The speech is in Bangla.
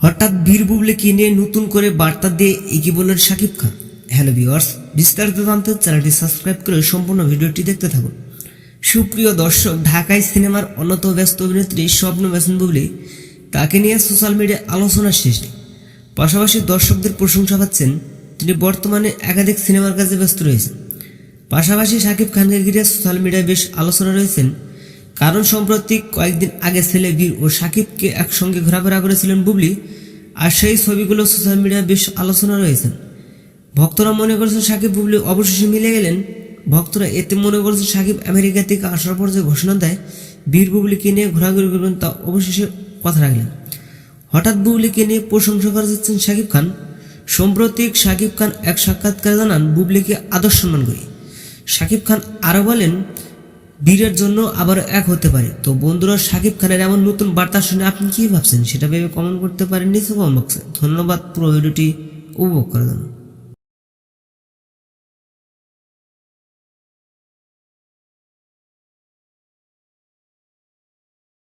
হঠাৎ বীর বুবলিকে নিয়ে নতুন করে বার্তা দিয়ে এগিয়ে বললেন শাকিব খান। হ্যালো ভিওয়ার্স বিস্তারিত জানতে চ্যানেলটি সাবস্ক্রাইব করে সম্পূর্ণ ভিডিওটি দেখতে থাকুন। সুপ্রিয় দর্শক, ঢাকায় সিনেমার অন্যতম ব্যস্ত অভিনেত্রী স্বপ্ন বেসন বুবলি, তাকে নিয়ে সোশ্যাল মিডিয়ায় আলোচনার শেষ নেই। পাশাপাশি দর্শকদের প্রশংসা পাচ্ছেন, তিনি বর্তমানে একাধিক সিনেমার কাজে ব্যস্ত রয়েছেন। পাশাপাশি শাকিব খানকে ঘিরে সোশ্যাল মিডিয়ায় বেশ আলোচনা রয়েছেন কারণ সম্প্রতি কয়েকদিন আগে ছেলে বীর ও শাকিবকে একসঙ্গে ঘোরাফেরা করেছিলেন বুবলি, আর সেই ছবিগুলো সোশ্যাল মিডিয়ায় বেশ আলোচনা রয়েছেন ভক্তরা মনে করছেন সাকিব, বুবলি অবশেষে মিলে গেলেন। ভক্তরা এতে মনে করছেন সাকিব আমেরিকা থেকে আসার পর যে ঘোষণা দেয়, বীর বুবলিকে নিয়ে ঘোরাঘুরি করবেন তা অবশেষে কথা রাখলেন। হঠাৎ বুবলিকে নিয়ে প্রশংসা করে যাচ্ছেন শাকিব খান। সাম্প্রতিক শাকিব খান এক সাক্ষাৎকারে জানান, বুবলিকে আদর্শ সম্মান করি। শাকিব খান আরও বলেন বীরের জন্য আবারও এক হতে পারে। তো বন্ধুরা, সাকিব খানের এমন নতুন বার্তা শুনে আপনি কী ভাবছেন? সেটা ভেবে কমেন্ট করতে পারেন নিচে কমেন্ট বক্সে ধন্যবাদ, পুরো ভিডিওটি উপভোগ করার জন্য